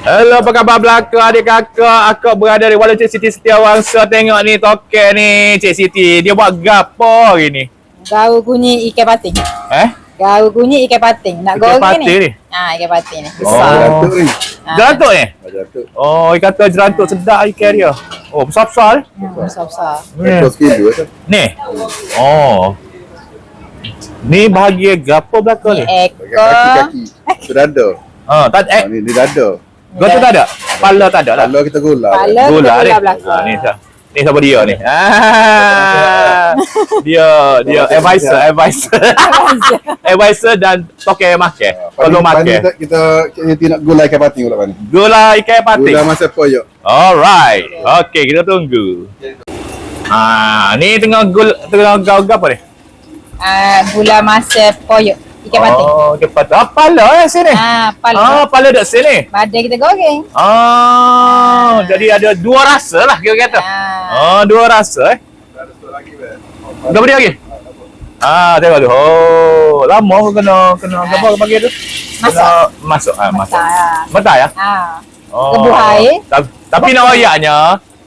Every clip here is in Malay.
Hello, apa khabar belaka adik kakak? Aku berada di Kuala Cik Siti Setiawangsa. Tengok ni token ni Cik Siti. Dia buat gapo hari ni? Garu kunyi ikan pating. Eh? Garu kunyi ikan pating. Nak Ikan goreng pating ni? ni? Ha, ikan pating ni. Oh. Besar. Jatuh ni. Ha. Jerantuk ni? Jatuh. Oh, ikan tu jerantuk sedap ikan dia. Oh, besar-besar ni. Hmm, besar-besar. Ni. Sekilo tu. Ni. Oh. Ni bahagian gapo belaka ni? Ni ekor. kaki-kaki. Tu dada. Ah, tak Ha, eh. ni, ni dada. Gua tu tak ada. Kepala tak ada lah. Kalau kita gula. Kita Gula ni. gula belakang. Ah, ni siapa? Ni siapa dia ni? Ah. Dia dia advisor, advisor. advisor dan token makan. Kalau makan. Kita, kita, kita nak gula ikan pating pula ni. Gula ikan pating. Gula masa poyok. Alright. Okey, kita tunggu. Ah, ni tengah gul tengah gau apa ni? Ah, gula masa poyok. Ikan pating. Oh, ikan pating. Ah, pala eh sini. Ha, pala. Ah, pala dekat sini. Badai kita goreng. Ah, jadi ada dua rasa lah kira kata. Ha. Oh, dua rasa eh. Berapa dia lagi? Ah, tengok tu. Oh, lama aku kena kena apa bagi tu? Masak. Kena masuk ah, masak. Masak. Mentah ya? Ha. Oh. Rebus air. Tapi, tapi nak ayatnya,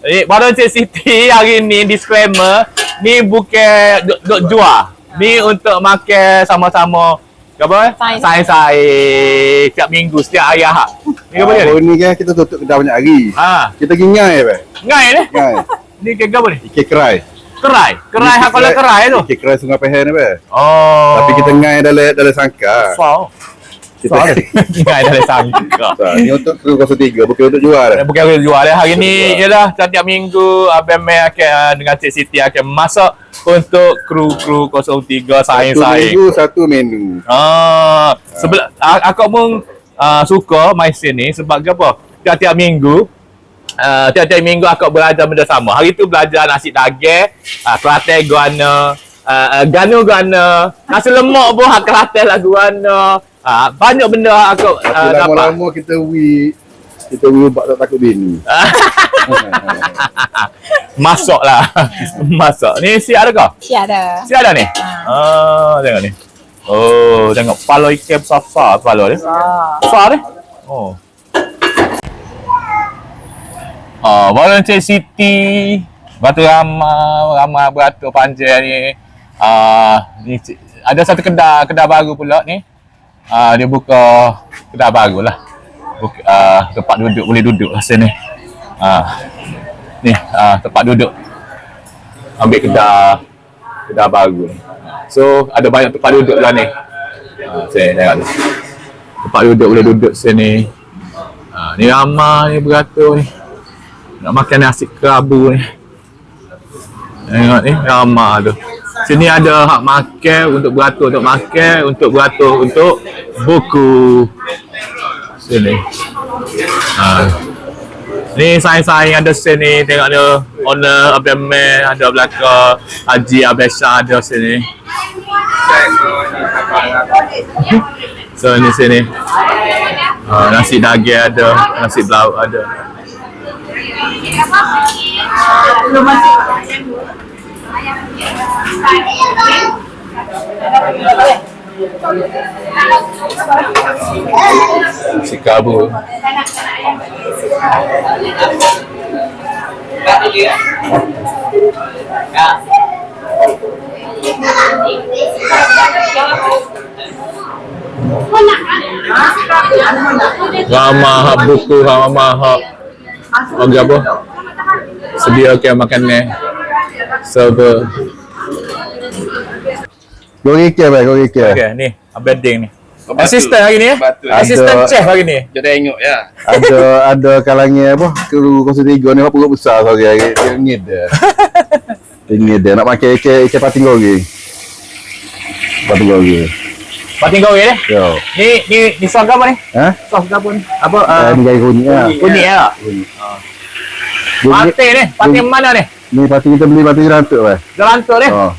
eh, baru Cik Siti hari ni disclaimer, ni bukan duk, duk jual. Ni untuk makan sama-sama apa? Sain. Sain-sain setiap minggu, setiap hari Ahad. Ni apa dia Oh ni? ni kan kita tutup kedai banyak hari. Ha, Kita pergi ngai apa? ngai ni. Ngai. Ni ke apa ni? Ikan kerai. Kerai. Kerai hak kalau kerai tu. Ikan kerai sungai Pehen apa? Oh. Tapi kita ngai dalam dalam sangka. Faham. Kita Ngai dah sangka. Ni untuk kru 03 bukan untuk jual. Eh, Bukan aku jual dia. Hari ni ialah setiap minggu Abang Mai akan uh, dengan Cik Siti akan masak untuk kru-kru 03 Satu saing-saing. minggu satu menu. Ah, sebelah aku pun uh, suka main sini sebab apa? Tiap-tiap minggu Uh, tiap-tiap minggu aku belajar benda sama. Hari tu belajar nasi daging, uh, kelantan guana, uh, uh, ganu-gana, nasi lemak pun hak kelantan lah guana. Uh, banyak benda aku Tapi uh, dapat. lama-lama kita wi kita wi buat tak takut bini. Masuk lah. Masuk. Ni si ada kau? Siap dah. Si ada ni? Ah, tengok ni. Oh, tengok palo ikan besar-besar palo ni. Besar ni. Oh. Ah, baru Cik Siti. Batu Ramah, Ramah beratur panjang ni. Ah, ni cik- ada satu kedai, kedai baru pula ni. Ah, dia buka kedai baru lah. Buka, ah, tempat duduk, boleh duduk lah sini. Ah, ni ah, tempat duduk. Ambil kedai, kedai baru ni. So, ada banyak tempat duduk lah ni. Ah, sini, tengok ni. Tempat duduk, boleh duduk sini. Ah, ni ramah ni beratur ni. Nak makan nasi kerabu ni. Tengok ni ramah tu. Sini ada hak makan untuk beratur untuk makan, untuk beratur untuk buku. Sini. Ha. Ni saing-saing ada sini tengok dia. Owner Abang Meh ada belakang. Haji Abang Shah ada sini. So ni sini. Ha, nasi daging ada, nasi belauk ada. Kerabu. Ramah hak buku, ramah. Orang apa? Sediakan makanan Server Goreng ikan baik, goreng ikan. Okay, ni Abang Ding ni Oh. Assistant hari ni eh? Batu. Assistant Ada- chef hari ni Dia tengok ya. Ada ada kalangan apa? Kru 03 ni apa perut besar sorry hari. Dia ngid dia. Ngid dia nak makan ikan ikan pating goreng. Pating goreng. Pating kau ni Yo. Ni ni ni sos apa ni? Ha? Sos apa ni? Apa? Ah, Uh, ni gaya kunyit lah. kunyit ya? Kunyit. Pating ni, pating mana ni? Ni pating kita beli pating rantuk lah. Jalan tu ni? Oh.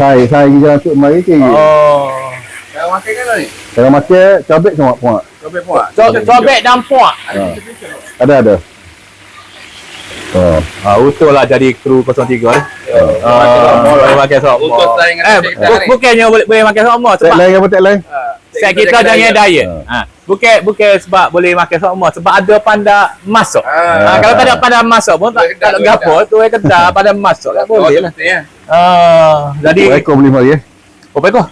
Saya saya pergi rantuk mari ke. Oh. Kau makan kan ni? Kalau makan cabai sama puak. Cobek puak. Cobek dan puak Ha. Ada ada. Oh. Ah, betul lah jadi kru 03 ni. Oh. Ah, boleh makan sama. Untuk saingan Eh, bukannya boleh boleh makan sama Tak sebab lain apa tak lain? Ah, Set kita jaga jangan diet. diet. Ha. Bukan bukan sebab boleh makan semua sebab ada panda masuk. Ah. Ha, kalau tak ada panda masuk pun tak tak tu gapo tu eh kedai panda masuk tak Oh, boleh lah. ya. Ah, jadi Dua ekor beli mari ya. apa kau?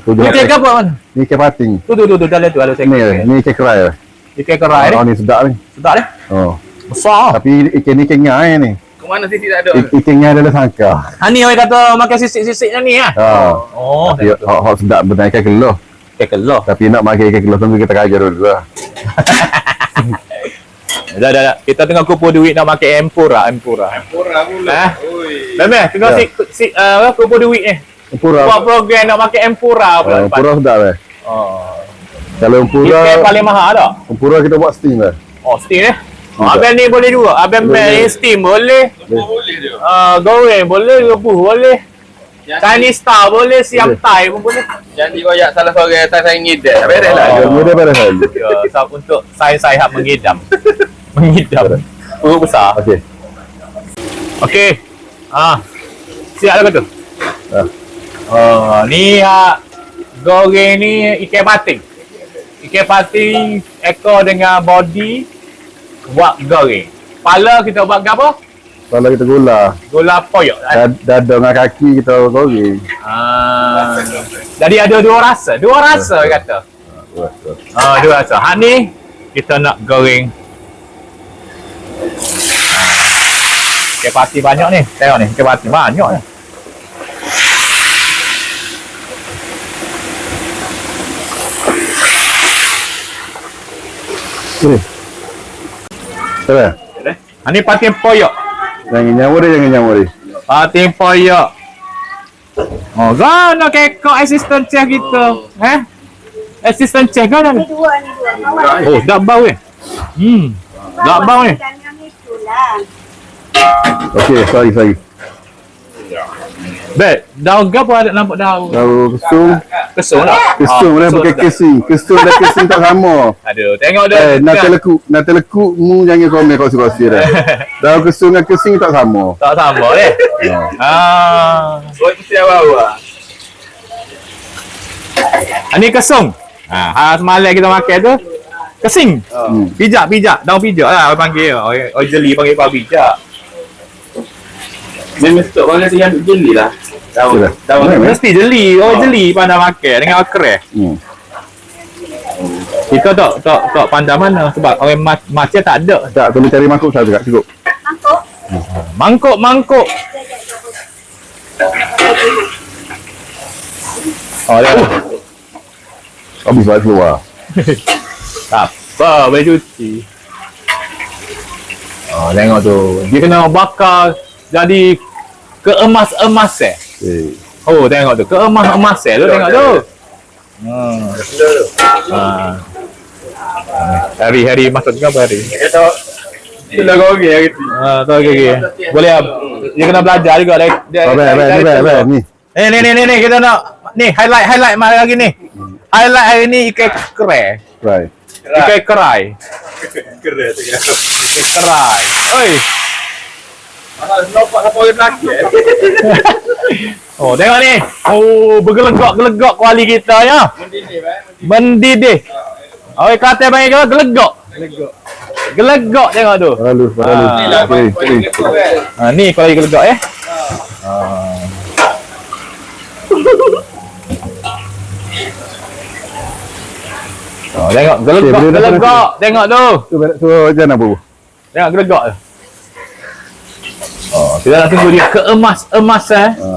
Tu Ni dua ikan ekor. apa man? Ni ikan pating. Tu tu tu tu dalam tu ada Ni ni ikan kerai. Ikan kerai Oh ni. ni sedap ni. Sedap ni. Oh. Besar. Tapi ikan ni ngai ni. Ke mana sisi tak ada? Ngai dalam sangka. Ha ni orang kata makan sisik-sisik ni ah. Ha. Oh, Tapi hak hak sedap benar ikan keluh. Ikan keloh. Tapi nak makan ikan keluh tunggu kita kajar dulu lah. Dah dah dah. Kita tengah kumpul duit nak makan empura, empura. Kurang pula. Ah. Oi. Memang tengah si, si uh, kumpul duit ni. Empura. Buat program nak makan empura pula. Uh, empura sedap eh. Oh. Kalau empura Ikan paling mahal tak? empura kita buat steam lah. Oh, steam eh. Oh, abang ni boleh juga. Abang Boleh. main steam boleh. Boleh dia. Uh, goreng boleh, rebus boleh. Chinese style boleh, siam Boleh. Thai pun boleh. Jangan dikoyak salah seorang tak saya ngidam. Beres lah. Mudah beres lagi. Ya, so, untuk saya-saya hak mengidam. mengidam. Perut besar. Okey. Okey. Ah. Siap dah kata. Ah. Oh, ni hak goreng ni ikan pating. Ikan pating ekor dengan body buat goreng. Kepala kita buat apa? Kalau kita gula, Gula poyok. dad- dada dengan kaki kita goreng. Ah. Jadi ada dua rasa. Dua rasa dia kata. Wah, wah. Ah, dua rasa. Hak ni kita nak goreng. Ikan pati banyak ni. Tengok ni, ikan pati banyak ni. Sini. Sabar. Ha ni pati poyok. Jangan nyamuk dia, jangan nyamuk dia. Pati poyok. Oh, kan nak kekok assistant chef kita. Eh? Assistant chef kan ada? Ni dua ni dua. Mawar. Oh, dak bau ni. Hmm. Dak bau ni. Jangan itulah. Okey, sorry, sorry. Bet, daun gapo ada nampak daun? Tahu kesung, Kesung tak? kesung Ah, dia bukan tak. kesing. Kesung dan kesing tak sama. Aduh, tengok dia. Eh, nak kan? telekuk, nak telekuk mu jangan komen kongsi-kongsi dah. Daun kesung dengan kesing tak sama. Tak sama deh. Ah. Buat mesti awal-awal. Ah, ni kesung. Ha, ha semalam kita makan tu kesing. Hmm. Pijak, pijak, daun pijak lah orang panggil. Orang jeli panggil kau pijak. Memang stok bang kasi yang jeli lah. Daun. Sudah. Daun. Memang. Mesti jeli, orang jeli pandai makan dengan kereh. Hmm. Kita tak tak tak pandai mana sebab orang ma- macam tak ada. Tak, boleh cari mangkuk satu kat cukup. Mangkuk. Mangkuk, mangkuk. Oh, dah. Habis balik keluar. Tak apa, boleh cuci. Oh, tengok tu. Dia kena bakar jadi keemas-emas eh. Eh. Oh, tengok tu. Keemas-emas eh. Tu tengok tu. Hmm. Ha. Hari-hari masuk juga apa hari? Kata sudah goreng hari tu. Ha, tu lagi. Boleh ah. Dia kena belajar juga. Oh, baik, baik, baik, ni. Eh, ni ni ni ni kita nak ni highlight highlight malam lagi ni. Highlight hari ni ikan kerai. Right. Ikan kerai. Keren tu ya. Kerai. Oi. Nampak apa orang lelaki eh? Oh, tengok ni. Oh, bergelegak-gelegak kuali kita ya. Mendidih. Mendidih. Oi, kata panggil apa? Gelegak. Gelegak tengok tu. Lalu, lalu. Ah. Ha, ni kuali gelegak eh. Ha. Oh, tengok gelegak, gelegak. Tengok tu. Tu tu jangan apa. Tengok gelegak tu. Oh, kita nak tunggu dia keemas-emas eh. Ha.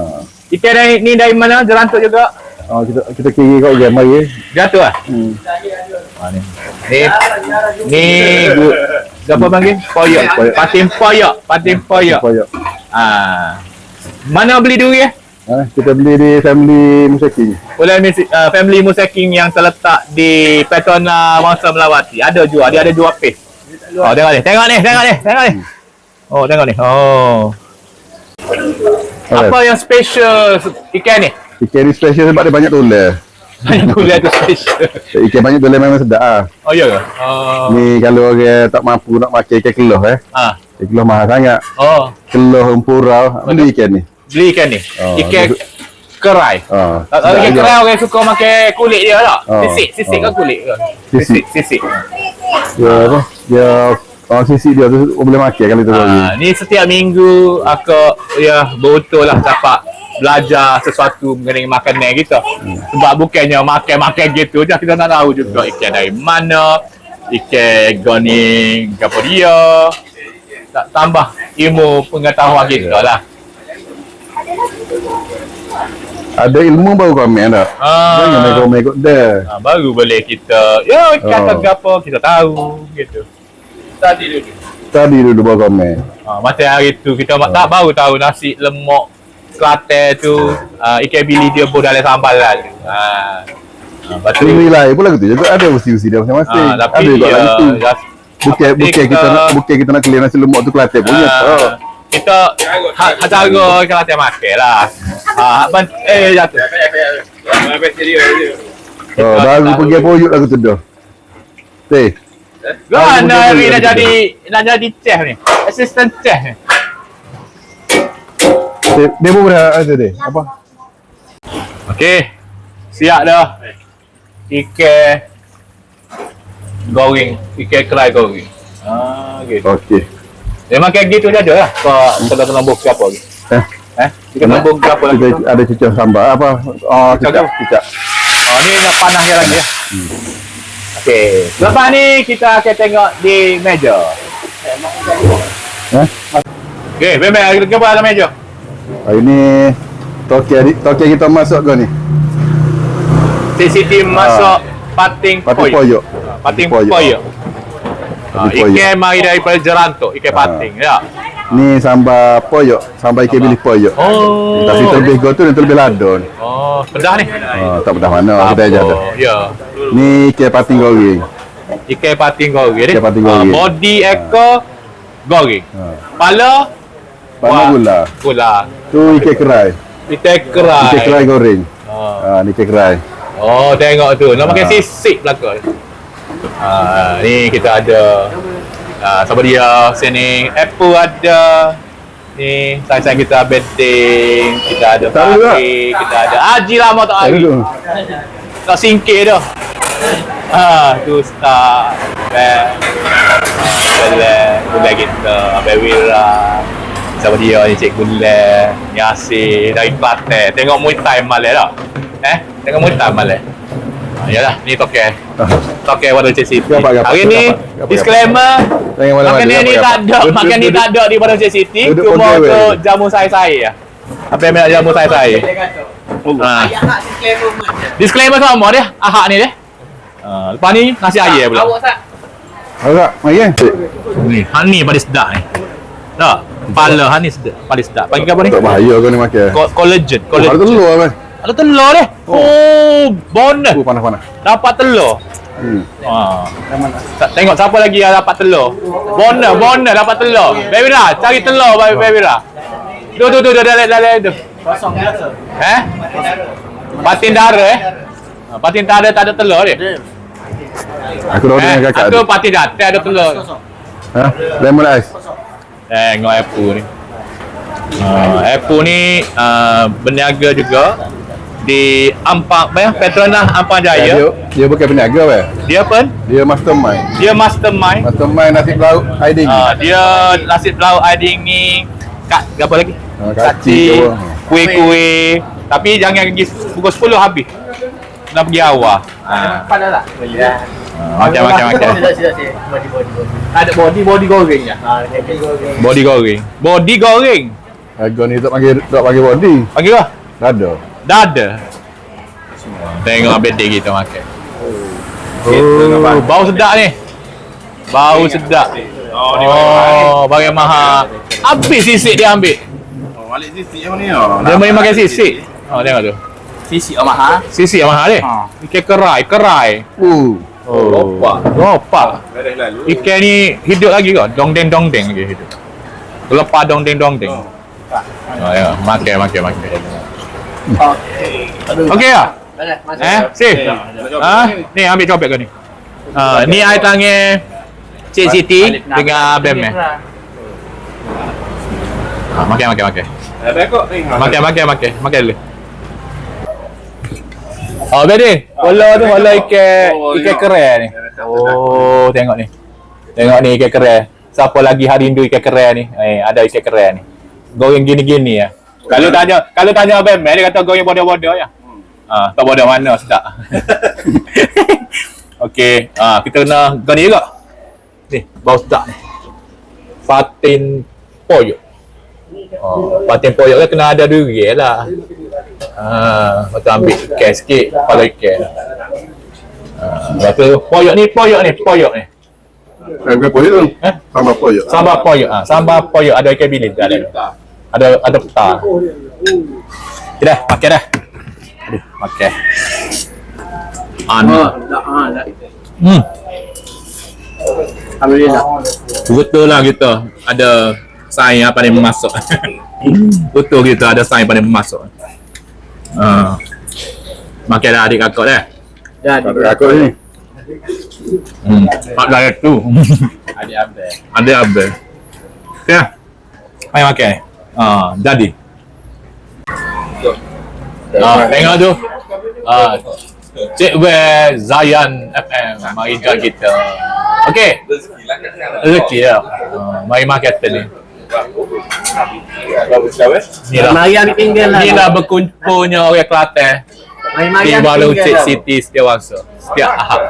Ikan dari, ni dari mana? Jerantuk juga. Oh, kita kita kiri kau je mari. eh. Jatuh ah. Hmm. Ha, ni. Ni ni gu, apa panggil? Poyok. Poyok. Patim poyok, patim poyok. Poyok. Ah. Mana beli dulu ya? Ha, kita beli di family Musaking. Oleh uh, Family Musaking yang terletak di Petona Wangsa Melawati. Ada jual, dia ada jual paste. Oh, tengok ni, tengok ni, tengok ni, tengok ni. Oh, tengok ni. Oh. Apa yang special ikan ni? Ikan ni special sebab dia banyak tular. Kuliah tu special. Ikan banyak tular memang sedap ah. Oh, ya ke? Oh. Ni kalau orang tak mampu nak makan ikan keluh eh. Ah. Ikan keluh mahal sangat. Oh, Keluh empurau, beli ikan ni. beli ikan ni. Oh, ikan kerai. Tak tahu ikan kerai orang suka makan kulit dia tak? Oh. Sisik, sisik Oh. ke kulit ke? Sisik. Sisik. Dia apa? Dia orang sisi dia tu boleh makan kalau tu lagi. Ha, ni setiap minggu aku ya betul lah dapat belajar sesuatu mengenai makanan kita. Sebab bukannya makan-makan gitu je kita nak tahu juga ikan dari mana, ikan goni apa dia. Tak tambah ilmu pengetahuan kita lah. Ada ilmu baru kami ada. Ah. Jangan mekot-mekot dia. Ha, baru boleh kita, ya ikan Oh. oh. apa kita tahu gitu. Tadi dulu. Tadi dulu baru kami. Ha, macam hari tu kita oh. tak baru tahu nasi lemak Kelantan tu uh, ikan bili dia pun dalam sambal lalu. Ha. Ha, lepas tu, Ini lain pula gitu. Juga ada usi-usi dia masing-masing. ha, tapi ada juga ya, lagi tu. ya, Bukan tapi bukan kita nak bukan kita nak clear nasi lemak tu Kelantan punya. ah, Oh. kita ha, ha cara Kelantan makan lah. Ha, ban, eh jatuh. Sini dia. Oh, baru pergi poyuk lagu tu dah. Teh. Gua Ah, nak ni jadi nak jadi chef ni. Assistant chef ni. Dia pun dah ada teh. Apa? Okey. Siap dah. Ikan goreng, ikan kerai goreng. Ah, gitu. Okey. Memang kayak gitu je ada lah. Kau kena kena buka apa lagi? Eh, Eh? Kita kena buka apa lagi? ada cicak sambal apa? Oh, cicak, cicak. Oh, ni nak panasnya lagi ya. Okey. Lepas ni kita akan tengok di meja. Eh? Okey, memang kita buat dalam meja. Ah, ini toke toke kita masuk ke ni. CCTV masuk pating Pati poyok. poyok. Pating Poyok. poyok. Ah, Pating poyok. ikan mari daripada jerantuk, ikan Ah. pating ya. Ni sambal poyok, sambal ikan bilis poyok. Oh. Tapi terlebih go tu terlebih ladon. Oh, pedah ni. Oh, tak pedah mana kita aja ada. Ya. Ni ikan pating goreng. Ikan pating goreng ni. Ikan pating Ah, goreng. body ekor goreng. Ha. Kepala Pana Wah. gula. gula. Tu ikan kerai. Ikan kerai. Ikan kerai goreng. Ah. Ah, ni ikan kerai. Oh, tengok tu. Nak makan Ah. sisik belakang. Ah, ni kita ada ah, sama dia sini apple ada. Ni sayang kita bedding, kita ada juga. pagi, kita ada haji lama tak hari. dulu. Tak singkir dah. Ah, tu start. Bela, gula kita, Abang Wira. Sama dia ni Cik Gula, ni Asir dari Kelantan. Tengok Muay Thai Malay tak? Eh? Tengok Muay Thai Malay. Ah, yalah, ni toke. Toke Wadal Cik Siti. Gapak, gapak, Hari ni, disclaimer. Makan ni tak ada. Makan ni tak ada di Cik Siti. Duduk Cuma untuk je. jamu saya-saya. Apa yang nak jamu saya-saya? Ha. Disclaimer sama dia. Ahak ni dia. Ha, lepas ni nasi ayam pula. Awak tak? Agak, mari eh. Ni, han ni paling sedap ni. Tak? Kepala han ni sedap, paling sedap. Pagi apa ni? Tak bahaya kau ni makan. Co- Collagen, Oh, ada collagen. telur apa? Ada telur dia. Oh, bonus. Oh, panas-panas. Dapat telur. Hmm. Ha. Ta- Tengok siapa lagi yang dapat telur. Bonus, bonus dapat telur. Baby Ra, cari telur baby, baby Ra. Tu tu tu tu dalam dalam tu. Kosong biasa. Eh? Patin dara eh? Ha, Patin tak ada tak ada telur dia. Aku dah Eh, dengan kakak aku patin dah tak ada telur. Ha? Lemon ice. Eh, tengok Apple ni. Uh, Apple ni uh, berniaga juga di Ampang, apa ya? Petronas Ampang Eh, dia, Jaya. dia bukan peniaga apa? Dia apa? Dia mastermind. Dia mastermind. Mastermind nasi lauk hiding. Uh, dia nasi lauk hiding ni kat apa lagi? Ah, apa. kuih-kuih. Tapi jangan pergi pukul 10 habis. Kena pergi awal. Ha. Tak? Ya. Macam macam. Body body body. Ada body body goreng ya. Ah, jadi goreng. Body goreng. Body goreng. Harga ni tak panggil tak panggil body. Panggil apa? Tak ada. Tengok bedek kita makan. Oh, bau sedap ni. Bau sedap. Oh, ni Oh, bagi mahal. Habis sisik dia ambil. Oh, balik sisi yang ni oh. Dia main makan sisik. Oh, tengok tu. Sisi oh mahal. Sisik yang mahal dia. Ha. Ikan kerai, kerai. Uh. Oh, lopak. Lopak. Ikan ni hidup lagi ke? Dong deng dong deng lagi hidup. Lepas dong deng dong deng. Oh, tengok. Makan, makan, makan. Okey. Okey lah? Dah, masuk. Eh, sip. Ha? Ni ambil copet kau ni. Ha, ni air tangan Cik Siti dengan Abang eh. Ha, makan makan makan. Ada kok ni. Makan makan makan. Makan dulu. Oh, Bedi. Bola tu bola ikan Oh, ikan keren ni. Oh, tengok ni. Tengok ni ikan keren. Siapa lagi hari rindu ikan keren ni? Eh, ada ikan keren ni. Goreng gini-gini ya. Kalau tanya, kalau tanya Abang Mel, dia kata goreng bodoh-bodoh ya. Ah, tak bodoh mana sedap. Okey, ah kita kena gani juga. Ni, bau sedap ni. Patin poyok. Oh, patin poyok kan kena ada duri lah. Ah, lepas tu ambil ikan sikit, kepala ikan. Ah, lepas tu poyok ni, poyok ni, poyok ni. Eh, berapa je tu? Eh? Apa je? Sambal poyok ah, sambal poyok ada ikan bilis ada. Ada ada peta. Okay dah, makan dah. Aduh, makan. Anu. Oh, dah, ah, dah. Hmm. Alhamdulillah. Betul lah kita ada sains yang paling masuk. Betul kita ada sains paling masuk. Ah. Makan dah adik kakak dah. Dah, ada aku ni. Hmm. Mak dah tu. Adik Abel. ada apa? Ya. Mari makan. Ah, jadi. Ah, tengok tu. Ah, Cik Wei Zayan FM mari join kita. Okey. Rezeki ya. Ah, mari makan kita ni. Ni lah. Ambil tinggal lah. Ni berkumpulnya orang Kelantan Mari mari di Walau tinggal Cik lah. City setiap masa. Setiap Ahad.